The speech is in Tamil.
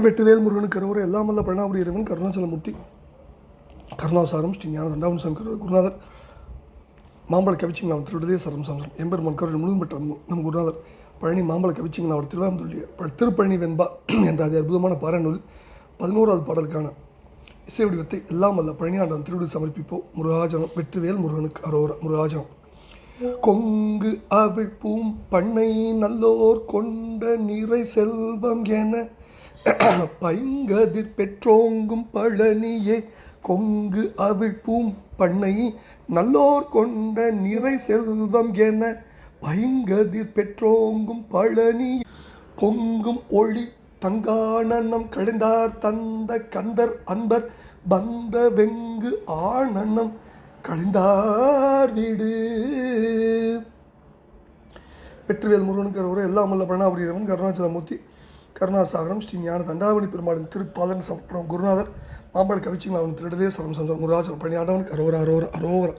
வெட்டுவேல் முருகனுக்கு கருவர் எல்லாம் வல்ல பிரணாபுரி இறைவன் கருணாச்சலமூர்த்தி கருணாசாரம் ஸ்ரீ ஞான தண்டாவன் சாமி கருவர் குருநாதர். மாம்பழ கவிச்சிங்களா அவர் திருவிடலே சரம் சம்சம் எம்பெருமான் கருணை முழுதும் பெற்ற நம் குருநாதர். பழனி மாம்பழ கவிச்சிங்களா அவர் திருவாமதுள்ளிய திருப்பழனி வெண்பா என்ற அது அற்புதமான பாராநூல் பதினோராவது பாடலுக்கான இசை வடிவத்தை எல்லாம் வல்ல பழனியாண்டன் திருவிடு சமர்ப்பிப்போம் முருகாஜனம் வெற்றிவேல் முருகனுக்கு அரோர முருகாஜனம். கொங்கு அவிழ்ப்பும் பண்ணை நல்லோர் கொண்ட நிறை செல்வம் என பைங்கதிர் பெற்றோங்கும் பழனியே கொங்கு அவிழ்ப்பும் பண்ணை நல்லோர் கொண்ட நிறை செல்வம் என பைங்கதிர் பெற்றோங்கும் பழனி பொங்கும் ஒளி தங்கானனம் கழிந்தார் தந்த கந்தர் அன்பர் பந்த வெங்கு ஆனனம் கழிந்தார் வீடு. வெற்றிவேல் முருகன் ஒரு எல்லாம் வல்ல பிரணாபுரியவன் கருணாச்சலமூர்த்தி கருணாசாகரம் ஸ்ரீ ஞான தண்டாவணி பெருமாளின் திருப்பாதன் சமர்ப்பணம் குருநாதர் மாம்பழ கவிச்சிங்களா அவன் திருடதே சரம் சம்சம் குருராஜன் பணியாண்டவனுக்கு அரோரா அரோரா அரோரா